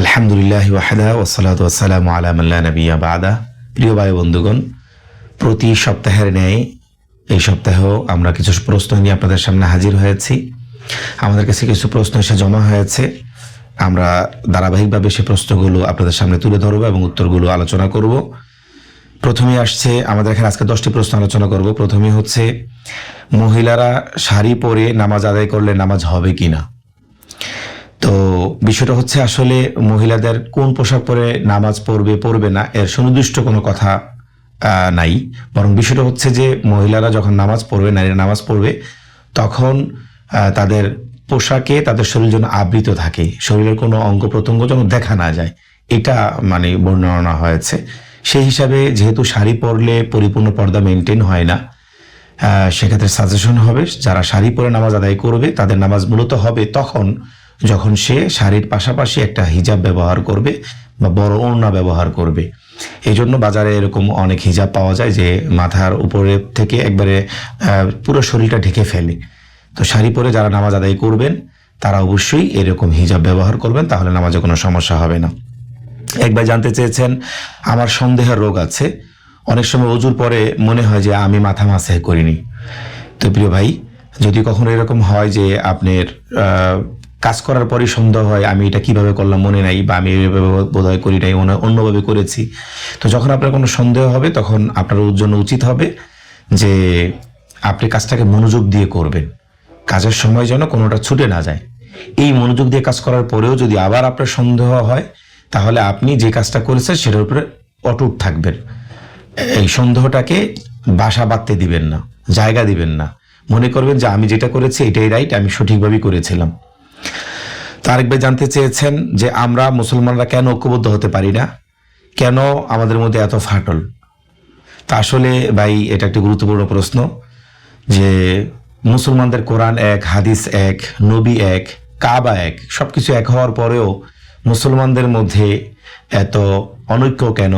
আলহামদুলিল্লাহ ওয়াহাদা ওসালাত ওয়াসালাম আলামাল্লা নবিয়া বাদা। প্রিয় ভাই বন্ধুগণ, প্রতি সপ্তাহের ন্যায় এই সপ্তাহেও আমরা কিছু প্রশ্ন নিয়ে আপনাদের সামনে হাজির হয়েছি। আমাদের কাছে কিছু প্রশ্ন এসে জমা হয়েছে। আমরা ধারাবাহিকভাবে সে প্রশ্নগুলো আপনাদের সামনে তুলে ধরবো এবং উত্তরগুলো আলোচনা করব। প্রথমে আসছে, আমাদের এখানে আজকে দশটি প্রশ্ন আলোচনা করব। প্রথমে হচ্ছে, মহিলারা শাড়ি পরে নামাজ আদায় করলে নামাজ হবে কিনা? তো বিষয়টা হচ্ছে আসলে মহিলাদের কোন পোশাক পরে নামাজ পড়বে পড়বে না, এর সুনির্দিষ্ট কোনো কথা নাই। বরং বিষয়টা হচ্ছে যে মহিলারা যখন নামাজ পড়বে, নারীরা নামাজ পড়বে, তখন তাদের পোশাকে তাদের শরীর যেন আবৃত থাকে, শরীরের কোনো অঙ্গ প্রত্যঙ্গ যেন দেখা না যায়, এটা মানে বর্ণনা হয়েছে। সেই হিসাবে যেহেতু শাড়ি পরলে পরিপূর্ণ পর্দা মেনটেন হয় না সেক্ষেত্রে সাজেশন হবে, যারা শাড়ি পরে নামাজ আদায় করবে, তাদের নামাজ মূলত হবে তখন যখন সে শাড়ির পাশাপাশি একটা হিজাব ব্যবহার করবে বা বড় ওড়না ব্যবহার করবে। এই জন্য বাজারে এরকম অনেক হিজাব পাওয়া যায় যে মাথার উপরে থেকে একবারে পুরো শরীরটা ঢেকে ফেলে। তো শাড়ি পরে যারা নামাজ আদায় করবেন, তারা অবশ্যই এরকম হিজাব ব্যবহার করবেন, তাহলে নামাজে কোনো সমস্যা হবে না। একবার জানতে চেয়েছেন, আমার সন্দেহের রোগ আছে। অনেক সময় অজুর পরে মনে হয় যে আমি মাথা মাসাই করিনি। তো প্রিয় ভাই, যদি কখনো এরকম হয় যে আপনার কাজ করার পরই সন্দেহ হয়, আমি এটা কীভাবে করলাম মনে নাই বা আমি এভাবে বোধহয় করি নাই অন্যভাবে করেছি। তো যখন আপনার কোনো সন্দেহ হবে, তখন আপনার জন্য উচিত হবে যে আপনি কাজটাকে মনোযোগ দিয়ে করবেন। কাজের সময় যেন কোনোটা ছুটে না যায়। এই মনোযোগ দিয়ে কাজ করার পরেও যদি আবার আপনার সন্দেহ হয়, তাহলে আপনি যে কাজটা করেছেন সেটার উপরে অটুট থাকবেন। এই সন্দেহটাকে বাসা বাঁধতে দিবেন না, জায়গা দিবেন না। মনে করবেন যে আমি যেটা করেছি এটাই রাইট আমি সঠিকভাবেই করেছিলাম। তারেক ভাই জানতে চেয়েছেন যে আমরা মুসলমানরা কেন ঐক্যবদ্ধ হতে পারি না? কেন আমাদের মধ্যে এত ফাটল? তা আসলে ভাই, এটা একটি গুরুত্বপূর্ণ প্রশ্ন যে মুসলমানদের কোরআন এক, হাদিস এক, নবী এক, কাবা এক, সবকিছু এক হওয়ার পরেও মুসলমানদের মধ্যে এত অনৈক্য কেন?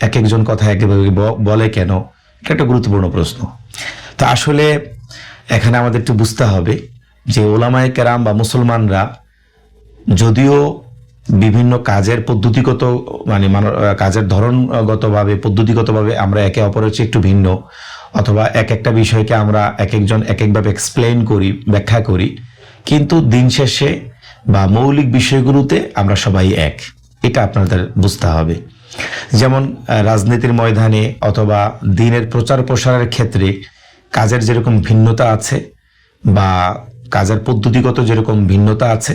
এক একজন কথা একেবারে বলে কেন? এটা একটা গুরুত্বপূর্ণ প্রশ্ন। তা আসলে এখানে আমাদের একটু বুঝতে হবে যে ওলামায় কেরাম বা মুসলমানরা যদিও বিভিন্ন কাজের পদ্ধতিগত মানে কাজের ধরনগতভাবে, পদ্ধতিগতভাবে আমরা একে অপরের চেয়ে একটু ভিন্ন, অথবা এক একটা বিষয়কে আমরা এক একজন এক একভাবে এক্সপ্লেন করি, ব্যাখ্যা করি, কিন্তু দিন শেষে বা মৌলিক বিষয়গুলোতে আমরা সবাই এক। এটা আপনাদের বুঝতে হবে। যেমন রাজনীতির ময়দানে অথবা দিনের প্রচার প্রসারের ক্ষেত্রে কাজের যেরকম ভিন্নতা আছে বা কাজের পদ্ধতিগত যেরকম ভিন্নতা আছে,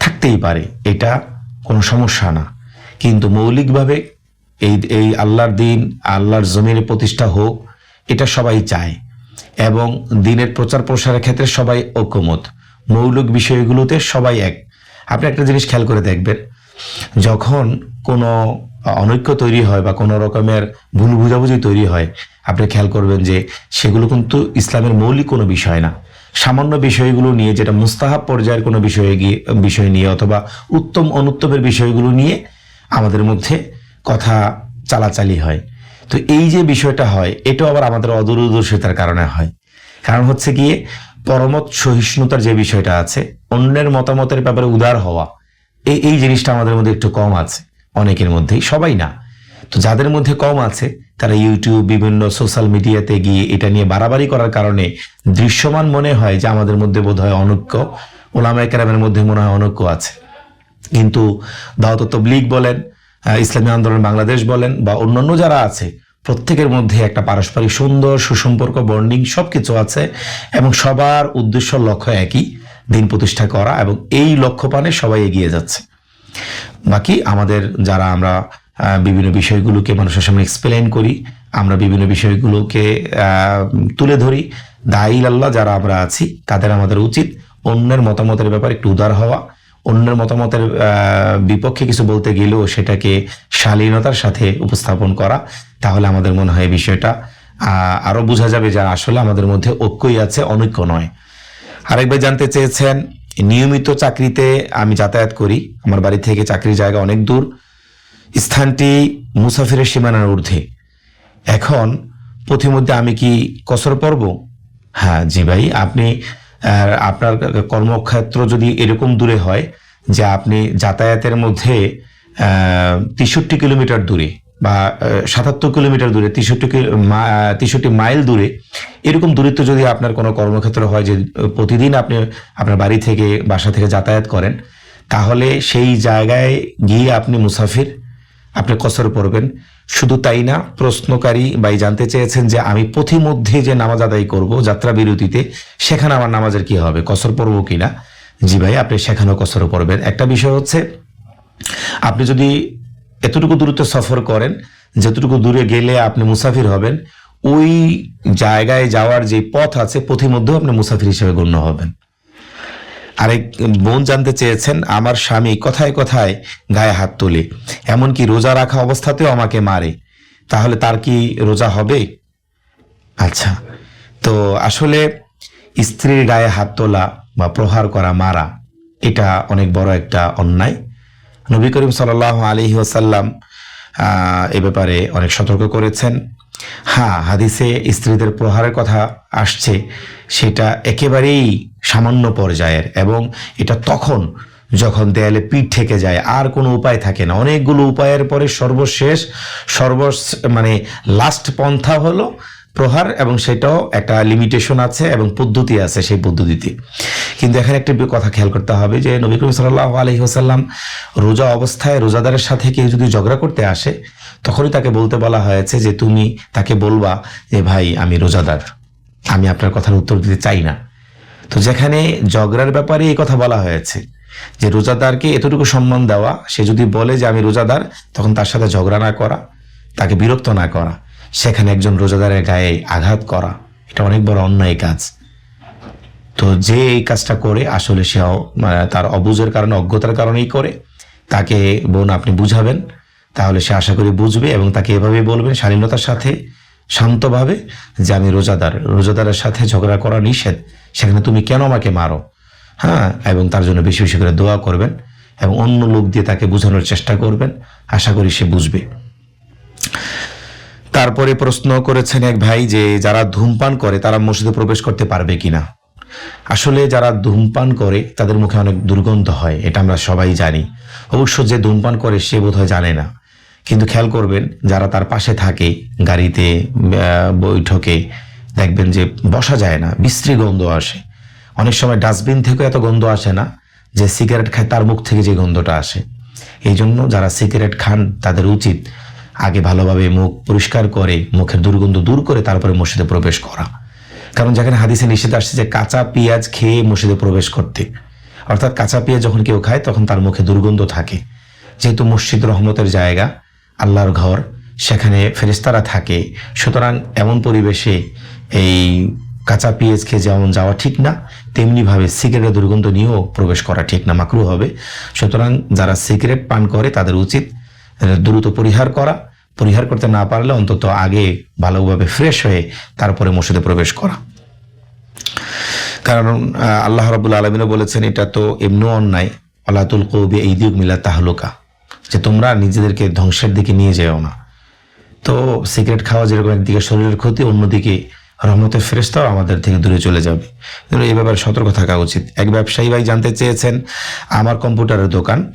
থাকতেই পারে, এটা কোনো সমস্যা না। কিন্তু মৌলিকভাবে এই এই আল্লাহর দিন, আল্লাহর জমিনে প্রতিষ্ঠা হোক, এটা সবাই চায়। এবং দিনের প্রচার প্রসারের ক্ষেত্রে সবাই ঐক্যমত। মৌলিক বিষয়গুলোতে সবাই এক। আপনি একটা জিনিস খেয়াল করে দেখবেন, যখন কোনো অনৈক্য তৈরি হয় বা কোনো রকমের ভুল বুঝাবুঝি তৈরি হয়, আপনি খেয়াল করবেন যে সেগুলো কিন্তু ইসলামের মৌলিক কোনো বিষয় না। সামান্য বিষয়গুলো নিয়ে, যেটা মুস্তাহাব পর্যায়ের কোনো বিষয়ে গিয়ে, বিষয় নিয়ে অথবা উত্তম অনুত্তমের বিষয়গুলো নিয়ে আমাদের মধ্যে কথা চালাচালি হয়। তো এই যে বিষয়টা হয়, এটাও আবার আমাদের অদূরদর্শিতার কারণে হয়। কারণ হচ্ছে গিয়ে পরমত সহিষ্ণুতার যে বিষয়টা আছে, অন্যের মতামতের ব্যাপারে উদার হওয়া এই এই জিনিসটা আমাদের মধ্যে একটু কম আছে, অনেকের মধ্যেই, সবাই না। তো যাদের মধ্যে কম আছে তারা ইউটিউব বিভিন্ন সোশ্যাল মিডিয়াতে গিয়ে এটা নিয়ে বাড়াবাড়ি করার কারণে দৃশ্যমান মনে হয় যে আমাদের মধ্যে বোধ হয় অনৈক্য, ওলামায় কেরামের মধ্যে মনে হয় অনৈক্য আছে। কিন্তু দাওয়াত তবলিগ বলেন ইসলামী আন্দোলন বাংলাদেশ বলেন বা অন্যান্য যারা আছে, প্রত্যেকের মধ্যে একটা পারস্পরিক সুন্দর সুসম্পর্ক বন্ডিং সব কিছু আছে এবং সবার উদ্দেশ্য লক্ষ্য একই, দিন প্রতিষ্ঠা করা এবং এই লক্ষ্য পানে সবাই এগিয়ে যাচ্ছে। বাকি আমাদের যারা আমরা বিভিন্ন বিষয়গুলোকে মানুষের সামনে এক্সপ্লেন করি আমরা বিভিন্ন বিষয়গুলোকে তুলে ধরি। দায়ীল আল্লাহ যারা আমরা আছি তাদের আমাদের উচিত অন্যের মতামতের ব্যাপারে একটু উদার হওয়া। অন্যের মতামতের বিপক্ষে কিছু বলতে গেলেও সেটাকে শালীনতার সাথে উপস্থাপন করা তাহলে আমাদের মনে হয় বিষয়টা আহ, আরও বোঝা যাবে যে আসলে আমাদের মধ্যে ঐক্যই আছে অনৈক্য নয়। আরেকবার জানতে চেয়েছেন নিয়মিত চাকরিতে আমি যাতায়াত করি আমার বাড়ি থেকে চাকরির জায়গা অনেক দূর। স্থানটি মুসাফিরের সীমানার ঊর্ধ্বে। এখন পথিমধ্যে আমি কি কসর পড়ব? হ্যাঁ জি ভাই, আপনি আপনার কর্মক্ষেত্র যদি এরকম দূরে হয় যে আপনি যাতায়াতের মধ্যে তেষট্টি কিলোমিটার দূরে বা সাতাত্তর কিলোমিটার দূরে, তেষট্টি তেষট্টি মাইল দূরে, এরকম দূরত্ব যদি আপনার কোনো কর্মক্ষেত্র হয় যে প্রতিদিন আপনি আপনার বাড়ি থেকে, বাসা থেকে যাতায়াত করেন, তাহলে সেই জায়গায় গিয়ে আপনি মুসাফির আপনি কসর পড়বেন। শুধু তাই না, প্রশ্নকারী ভাই জানতে চেয়েছেন যে আমি পথিমধ্যে যে নামাজ আদায় করব যাত্রা বিরতিতে, সেখানে আমার নামাজের কি হবে, কসর পড়ব কিনা জি ভাই, আপনি সেখানেও কসর পড়বেন। একটা বিষয় হচ্ছে, আপনি যদি এতটুকু দূরত্ব সফর করেন, যতটুকু দূরে গেলে আপনি মুসাফির হবেন, ওই জায়গায় যাওয়ার যে পথ আছে পথির মধ্যেও আপনি মুসাফির হিসেবে গণ্য হবেন। আরেক বোন জানতে চেয়েছেন, আমার স্বামী কথায় কথায় গায়ে হাত তোলে, এমনকি রোজা রাখা অবস্থাতেও আমাকে মারে। তাহলে তার কি রোজা হবে? আচ্ছা তো আসলে স্ত্রীর গায়ে হাত তোলা বা প্রহার করা মারা, এটা অনেক বড় একটা অন্যায়। নবী করিম সাল আলী ওসাল্লাম এ ব্যাপারে অনেক সতর্ক করেছেন। হ্যাঁ হাদিসে স্ত্রীদের প্রহারের কথা আসছে, সেটা একেবারেই সামান্য পর্যায়ের এবং এটা তখন যখন দেয়ালে পিঠ থেকে যায়, আর কোনো উপায় থাকে না। অনেকগুলো উপায়ের পরে সর্বশেষ সর্ব মানে লাস্ট পন্থা হলো প্রহার এবং সেটাও একটা লিমিটেশন আছে এবং পদ্ধতি আছে সেই পদ্ধতিতে। কিন্তু এখানে একটা কথা খেয়াল করতে হবে যে নবী করিম সাল্লাহ আলহি হোসাল্লাম রোজা অবস্থায় রোজাদারের সাথে কেউ যদি ঝগড়া করতে আসে, তখনই তাকে বলতে বলা হয়েছে যে তুমি তাকে বলবা যে, ভাই, আমি রোজাদার। আমি আপনার কথার উত্তর দিতে চাই না। তো যেখানে ঝগড়ার ব্যাপারে এই কথা বলা হয়েছে, যে রোজাদারকে এতটুকু সম্মান দেওয়া, সে যদি বলে যে আমি রোজাদার, তখন তার সাথে ঝগড়া না করা, তাকে বিরক্ত না করা, সেখানে একজন রোজাদারের গায়ে আঘাত করা, এটা অনেক বড় অন্যায় কাজ। তো যে এই কাজটা করে, আসলে সে তার অবুজের কারণে, অজ্ঞতার কারণেই করে, তাকে বোন আপনি বুঝাবেন, তাহলে সে আশা করি বুঝবে এবং তাকে এভাবে বলবেন শালীনতার সাথে শান্তভাবে যে আমি রোজাদার, রোজাদারের সাথে ঝগড়া করা নিষেধ, সেখানে তুমি কেন আমাকে মারো? হ্যাঁ এবং তার জন্য বেশি বেশি করে দোয়া করবেন এবং অন্য লোক দিয়ে তাকে বোঝানোর চেষ্টা করবেন। আশা করি সে বুঝবে। তারপরে প্রশ্ন করেছেন এক ভাই যে যারা ধূমপান করে, তারা মসজিদে প্রবেশ করতে পারবে কিনা? আসলে যারা ধূমপান করে, তাদের মুখে অনেক দুর্গন্ধ হয়, এটা আমরা সবাই জানি। অবশ্য যে ধূমপান করে, সে বোধহয় জানে না। কিন্তু খেয়াল করবেন, যারা তার পাশে থাকে, গাড়িতে বৈঠকে, দেখবেন যে বসা যায় না, বিশ্রী গন্ধ আসে। অনেক সময় ডাস্টবিন থেকেও এত গন্ধ আসে না যে সিগারেট খায়, তার মুখ থেকে যে গন্ধটা আসে। এই জন্য যারা সিগারেট খান, তাদের উচিত আগে ভালোভাবে মুখ পরিষ্কার করে, মুখের দুর্গন্ধ দূর করে তারপরে মসজিদে প্রবেশ করা। কারণ যেখানে হাদিসে নিষেধ আসছে যে কাঁচা পেঁয়াজ খেয়ে মসজিদে প্রবেশ করতে, অর্থাৎ কাঁচা পেঁয়াজ যখন কেউ খায়, তখন তার মুখে দুর্গন্ধ থাকে। যেহেতু মসজিদ রহমতের জায়গা আল্লাহর ঘর, সেখানে ফেরেস্তারা থাকে। সুতরাং এমন পরিবেশে এই কাঁচা পেঁয়াজ খেয়ে যেমন যাওয়া ঠিক না, তেমনিভাবে সিগারেটের দুর্গন্ধ নিয়েও প্রবেশ করা ঠিক না, মাকরু হবে। সুতরাং যারা সিগারেট পান করে, তাদের উচিত দ্রুত পরিহার করা। পরিহার করতে না পারলে অন্তত আগে ভালোভাবে ফ্রেশ হয়ে তারপরে মসজিদে প্রবেশ করা। কারণ আল্লাহ রাবুল আলমিনও বলেছেন, এটা তো এমনি অন্যায়। আল্লাহুল কৌবি এই দিক মিলা তাহলুকা। যে তোমরা নিজেদেরকে ধ্বংসের দিকে নিয়ে যেও না। তো সিগারেট খাওয়া যেরকম একদিকে শরীরের ক্ষতি, অন্যদিকে রহমতের ফেরেস্তাও আমাদের থেকে দূরে চলে যাবে। কিন্তু এই ব্যাপারে সতর্ক থাকা উচিত। এক ব্যবসায়ী ভাই জানতে চেয়েছেন, আমার কম্পিউটারের দোকান।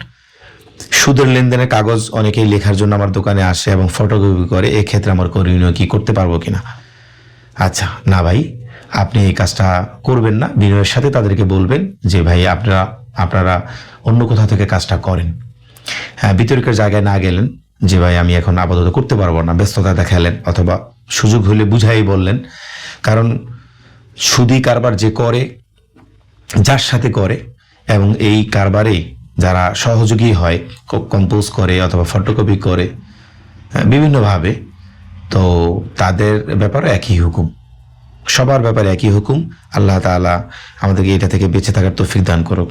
সুদের লেনদেনের কাগজ অনেকেই লেখার জন্য আমার দোকানে আসে এবং ফটোকপি করে, এক্ষেত্রে আমার করণীয় কি, করতে পারব কিনা? আচ্ছা না ভাই, আপনি এই কাজটা করবেন না। বিনয়ের সাথে তাদেরকে বলবেন যে, ভাই, আপনারা আপনারা অন্য কোথাও থেকে কাজটা করেন। বিতর্কের জায়গায় না গেলেন যে ভাই আমি এখন আপাতত করতে পারব না ব্যস্ততা দেখালেন অথবা সুযোগ হলে বুঝাই বললেন। কারণ সুদি কারবার যে করে যার সাথে করে এবং এই কারবারে যারা সহযোগী হয় কম্পোজ করে অথবা ফটোকপি করে হ্যাঁ, বিভিন্নভাবে তো তাদের ব্যাপারে একই হুকুম। সবার ব্যাপারে একই হুকুম। আল্লাহ তাআলা আমাদেরকে এটা থেকে বেঁচে থাকার তৌফিক দান করুক।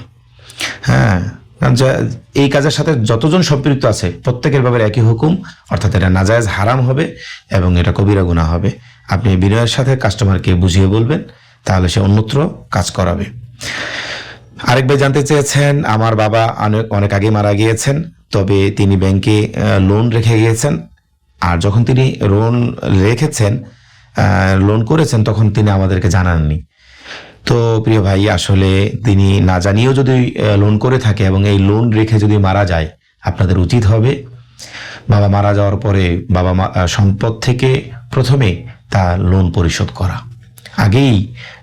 হ্যাঁ এই কাজের সাথে যতজন সম্পৃক্ত আছে, প্রত্যেকের ব্যাপারে একই হুকুম, অর্থাৎ এটা নাজায়েজ হারাম হবে এবং এটা কবিরা গুণা হবে। আপনি বিনয়ের সাথে কাস্টমারকে বুঝিয়ে বলবেন, তাহলে সে অন্যত্র কাজ করাবে। আরেক ভাই জানতে চেয়েছেন, আমার বাবা অনেক অনেক আগে মারা গিয়েছেন, তবে তিনি ব্যাংকে লোন রেখে গিয়েছেন। আর যখন তিনি লোন রেখেছেন লোন করেছেন, তখন তিনি আমাদেরকে জানাননি। তো প্রিয় ভাই, আসলে তিনি না জানিয়েও যদি লোন করে থাকে এবং এই লোন রেখে যদি মারা যায়, আপনাদের উচিত হবে বাবা মারা যাওয়ার পরে বাবা মা সম্পদ থেকে প্রথমে তা লোন পরিশোধ করা। আগেই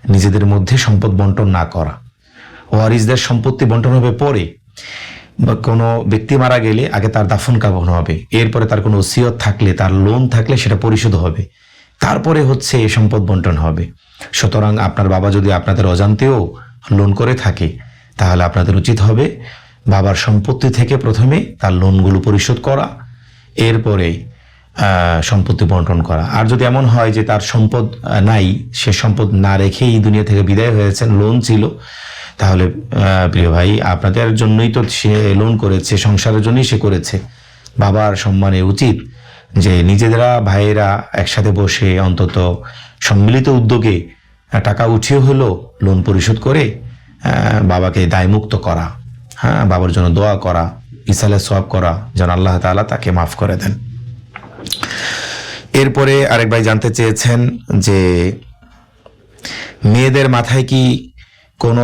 নিজেদের মধ্যে সম্পদ বন্টন না করা। ওয়ারিসদের সম্পত্তি বন্টন হবে পরে। বা কোনো ব্যক্তি মারা গেলে আগে তার দাফন কাফন হবে। এরপরে তার কোনো ওসিয়ত থাকলে, তার লোন থাকলে সেটা পরিশোধ হবে। তারপরে হচ্ছে সম্পদ বন্টন হবে। সুতরাং আপনার বাবা যদি আপনাদের অজান্তেও লোন করে থাকে, তাহলে আপনাদের উচিত হবে বাবার সম্পত্তি থেকে প্রথমে তার লোনগুলো পরিশোধ করা, এরপরে সম্পত্তি বন্টন করা। আর যদি এমন হয় যে তার সম্পদ নাই, সে সম্পদ না রেখেই দুনিয়া থেকে বিদায় হয়েছেন লোন ছিল, তাহলে প্রিয় ভাই, আপনাদের জন্যই তো সে লোন করেছে, সংসারের জন্যই সে করেছে। বাবার সম্মানে উচিত যে নিজেরা ভাইয়েরা একসাথে বসে অন্তত সম্মিলিত উদ্যোগে টাকা উঠিয়ে হলো লোন পরিশোধ করে বাবাকে দায়মুক্ত করা হ্যাঁ বাবার জন্য দোয়া করা ইসালে সব করা, যেন আল্লাহ তাআলা তাকে মাফ করে দেন। এরপরে আরেক ভাই জানতে চেয়েছেন যে, মেয়েদের মাথায় কি কোনো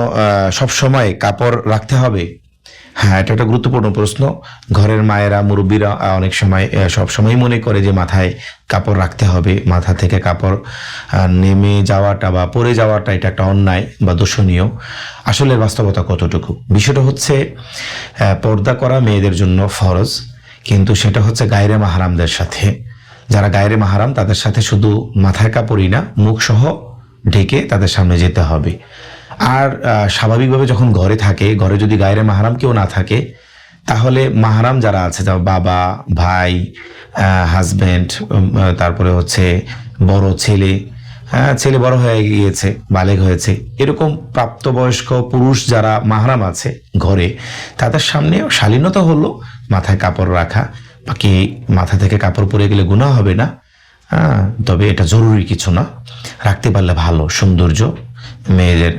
সব সময় কাপড় রাখতে হবে? হ্যাঁ এটা একটা গুরুত্বপূর্ণ প্রশ্ন। ঘরের মায়েরা, মুরব্বীরা অনেক সময় সব সময় মনে করে যে মাথায় কাপড় রাখতে হবে। মাথা থেকে কাপড় নেমে যাওয়াটা বা পড়ে যাওয়াটা এটা একটা অন্যায় বা দোষণীয়। আসলে বাস্তবতা কতটুকু? বিষয়টা হচ্ছে পর্দা করা মেয়েদের জন্য ফরজ, কিন্তু সেটা হচ্ছে গায়রে মাহারামদের সাথে। যারা গায়রে মাহারাম, তাদের সাথে শুধু মাথায় কাপড়ই না মুখ সহ ঢেকে তাদের সামনে যেতে হবে। আর স্বাভাবিকভাবে যখন ঘরে থাকে, ঘরে যদি গায়ের মাহারাম কেউ না থাকে, তাহলে মাহারাম যারা আছে, যেমন বাবা, ভাই হাজব্যান্ড তারপরে হচ্ছে বড় ছেলে হ্যাঁ ছেলে বড় হয়ে গিয়েছে বালেগ হয়েছে, এরকম প্রাপ্তবয়স্ক পুরুষ যারা মাহারাম আছে ঘরে, তাদের সামনে শালীনতা হলো, মাথায় কাপড় রাখা, বাকি মাথা থেকে কাপড় পরে গেলে গুণা হবে না হ্যাঁ তবে এটা জরুরি কিছু না, রাখতে পারলে ভালো, সৌন্দর্য মেয়েদের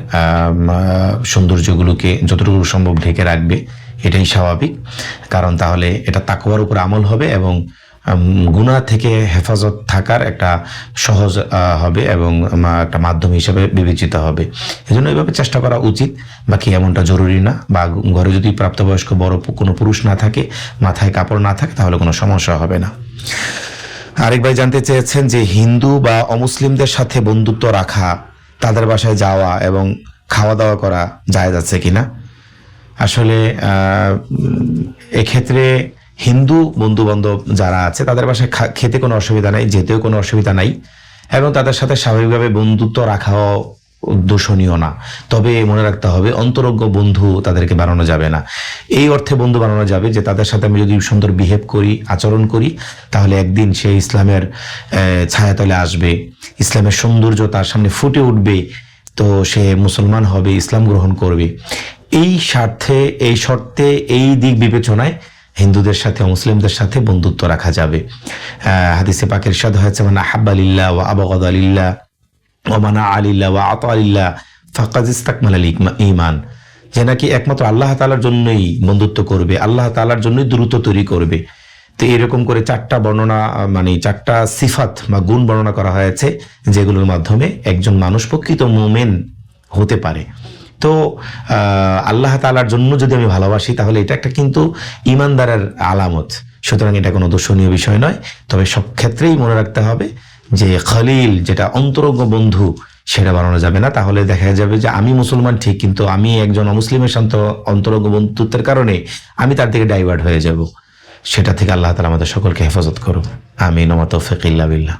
সৌন্দর্যগুলোকে যতটুকু সম্ভব ঢেকে রাখবে, এটাই স্বাভাবিক। কারণ তাহলে এটা তাকওয়ার উপর আমল হবে এবং গুণা থেকে হেফাজত থাকার একটা সহজ হবে এবং একটা মাধ্যম হিসেবে বিবেচিত হবে। এজন্য এইভাবে চেষ্টা করা উচিত। বাকি এমনটা জরুরি না। বা ঘরে যদি প্রাপ্তবয়স্ক বড় কোনো পুরুষ না থাকে, মাথায় কাপড় না থাকে, তাহলে কোনো সমস্যা হবে না। আরেক ভাই জানতে চেয়েছেন যে হিন্দু বা অমুসলিমদের সাথে বন্ধুত্ব রাখা তাদের বাসায় যাওয়া এবং খাওয়া দাওয়া করা যায় যাচ্ছে কিনা? আসলে এক্ষেত্রে হিন্দু বন্ধু বান্ধব যারা আছে, তাদের বাসায় খেতে কোনো অসুবিধা নাই, যেতেও কোনো অসুবিধা নাই। এবং তাদের সাথে স্বাভাবিকভাবে বন্ধুত্ব রাখাও দূষণীয় না। তবে মনে রাখতে হবে, অন্তরঙ্গ বন্ধু তাদেরকে বানানো যাবে না। এই অর্থে বন্ধু বানানো যাবে যে, তাদের সাথে আমি যদি সুন্দর বিহেভ করি, আচরণ করি, তাহলে একদিন সে ইসলামের ছায়াতলে আসবে। ইসলামের সৌন্দর্য তার সামনে ফুটে উঠবে, তো সে মুসলমান হবে, ইসলাম গ্রহণ করবে। এই স্বার্থে, এই শর্তে, এই দিক বিবেচনায় হিন্দুদের সাথে, মুসলিমদের সাথে বন্ধুত্ব রাখা যাবে। হাদিসে পাকের সাদ হয়েছে মানে আহাব্বালিল্লাহ ও আবগদ আলিল্লাহ ওমানা আলিল্লাহ ওয়া আত আলিল্লাহ ফাকাজ ইস্তাকমাল আল ইমান যে নাকি একমাত্র আল্লাহ তালার জন্যই বন্ধুত্ব করবে, আল্লাহ তালার জন্যই দ্রুত তৈরি করবে। তো এরকম করে চারটা বর্ণনা মানে চারটা সিফাত বা গুণ বর্ণনা করা হয়েছে, যেগুলোর মাধ্যমে একজন মানুষ প্রকৃত মোমেন হতে পারে। তো আল্লাহ তালার জন্য যদি আমি ভালোবাসি, তাহলে এটা একটা কিন্তু ইমানদারের আলামত। সুতরাং এটা কোনো দর্শনীয় বিষয় নয়। তবে সব ক্ষেত্রেই মনে রাখতে হবে যে খালিল, যেটা অন্তরঙ্গ বন্ধু, সেটা বানানো যাবে না। তাহলে দেখা যাবে যে আমি মুসলমান ঠিক, কিন্তু আমি একজন অমুসলিমের শান্ত অন্তরঙ্গ বন্ধুত্বের কারণে আমি তার থেকে ডাইভার্ট হয়ে যাব। সেটা থেকে আল্লাহ তালা আমাদের সকলকে হেফাজত করুন আমি নমাত ফকিল্লা বিল্লাহ।